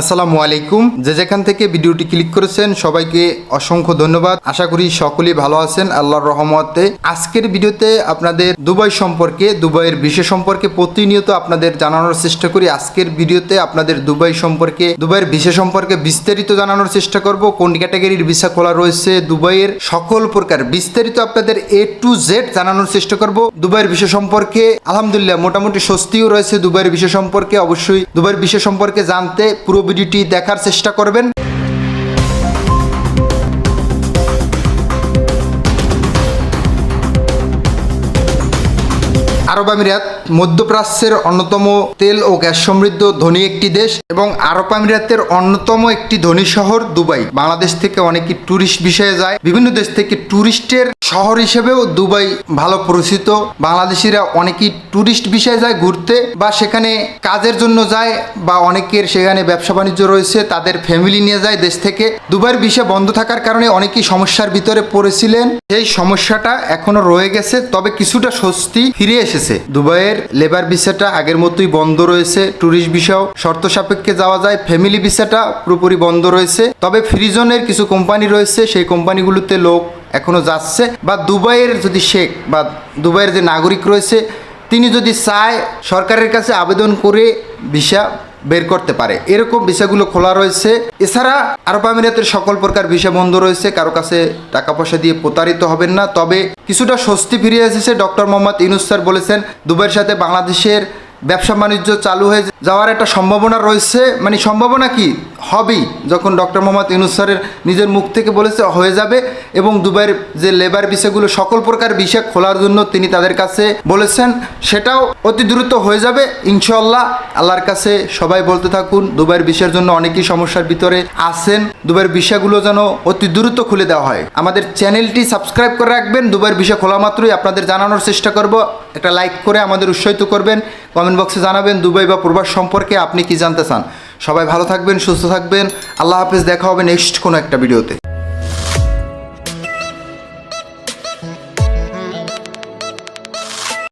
আসসালামু আলাইকুম। যে যেখান থেকে ভিডিওটি ক্লিক করেছেন, সবাইকে অসংখ্য ধন্যবাদ। আশা করি সকলেই ভালো আছেন, আল্লাহর রহমতে। আজকের ভিডিওতে আপনাদের দুবাই সম্পর্কে, দুবাইয়ের বিষয় সম্পর্কে প্রতিনিয়ত আপনাদের জানানোর চেষ্টা করি। আজকের ভিডিওতে আপনাদের দুবাই সম্পর্কে, দুবাইয়ের বিষয় সম্পর্কে বিস্তারিত জানানোর চেষ্টা করব। কোন ক্যাটাগরির ভিসা খোলা রয়েছে, দুবাইয়ের সকল প্রকার বিস্তারিত আপনাদের এ টু জেড জানানোর চেষ্টা করব। দুবাইয়ের বিষয় সম্পর্কে, আলহামদুলিল্লাহ মোটামুটি স্বস্তিও রয়েছে দুবাইয়ের বিষয় সম্পর্কে। অবশ্যই দুবাইয়ের বিষয় সম্পর্কে জানতে পুরো ভিডিওটি দেখার চেষ্টা করবেন। আরব আমিরাত মধ্যপ্রাচ্যের অন্যতম তেল ও গ্যাস সমৃদ্ধ ধনী একটি দেশ এবং আরব আমিরাতের অন্যতম একটি ধনী শহর দুবাই। বাংলাদেশ থেকে অনেকে ট্যুরিস্ট বিষয়ে যায়। বিভিন্ন দেশ থেকে ট্যুরিস্টের শহর হিসেবেও দুবাই ভালো পরিচিত। বাংলাদেশিরা অনেকেই ট্যুরিস্ট বিষয়ে যায় ঘুরতে বা সেখানে কাজের জন্য যায় বা অনেকের সেখানে ব্যবসা বাণিজ্য রয়েছে, তাদের ফ্যামিলি নিয়ে যায় দেশ থেকে। দুবাইয়ের বিষয় বন্ধ থাকার কারণে অনেকেই সমস্যার ভিতরে পড়েছিলেন। সেই সমস্যাটা এখনও রয়ে গেছে, তবে কিছুটা স্বস্তি ফিরে এসেছে। দুবাইয়ের লেবার ভিসাটা আগের মতোই বন্ধ রয়েছে। ট্যুরিস্ট ভিসাও শর্ত সাপেক্ষে যাওয়া যায়। ফ্যামিলি ভিসাটা পুরোপুরি বন্ধ রয়েছে। তবে ফ্রিজনের কিছু কোম্পানি রয়েছে। সেই কোম্পানিগুলোতে লোক এখনও যাচ্ছে। বা দুবাইয়ের যদি শেখ বা দুবাইয়ের যে নাগরিক রয়েছে, তিনি যদি চায় সরকারের কাছে আবেদন করে ভিসা বের করতে পারে। এরকম বিষয়গুলো খোলা রয়েছে। এছাড়া আরব আমিরাতের সকল প্রকার বিষয় বন্ধ রয়েছে। কারও কাছে টাকা পয়সা দিয়ে প্রতারিত হবেন না। তবে কিছুটা স্বস্তি ফিরে এসেছে ডক্টর মোহাম্মদ ইনুসার স্যার বলেছেন, দুবাইয়ের সাথে বাংলাদেশের ব্যবসা বাণিজ্য চালু হয়ে যাওয়ার একটা সম্ভাবনা রয়েছে। মানে সম্ভাবনা কি? হবেই, যখন ডক্টর মোহাম্মদ ইউনুস স্যারের নিজের মুখ থেকে বলেছে, হয়ে যাবে এবং দুবাইয়ের যে লেবার বিষয়গুলো সকল প্রকার বিষয় খোলার জন্য তিনি তাদের কাছে বলেছেন, সেটাও অতি দ্রুত হয়ে যাবে। ইনশাল্লাহ আল্লাহর কাছে সবাই বলতে থাকুন, দুবাইয়ের বিষয়ের জন্য অনেকেই সমস্যার ভিতরে আছেন। দুবাইয়ের বিষয়গুলো যেন অতি দ্রুত খুলে দেওয়া হয়। আমাদের চ্যানেলটি সাবস্ক্রাইব করে রাখবেন। দুবাইয়ের বিষয় খোলা মাত্রই আপনাদের জানানোর চেষ্টা করব। একটা লাইক করে আমাদের উৎসাহিত করবেন। কমেন্ট বক্সে জানাবেন, দুবাই বা প্রবাস সম্পর্কে আপনি কি জানতে চান? সবাই ভালো থাকবেন, সুস্থ থাকবেন। আল্লাহ হাফেজ, দেখা হবে নেক্সট কোনো একটা ভিডিওতে।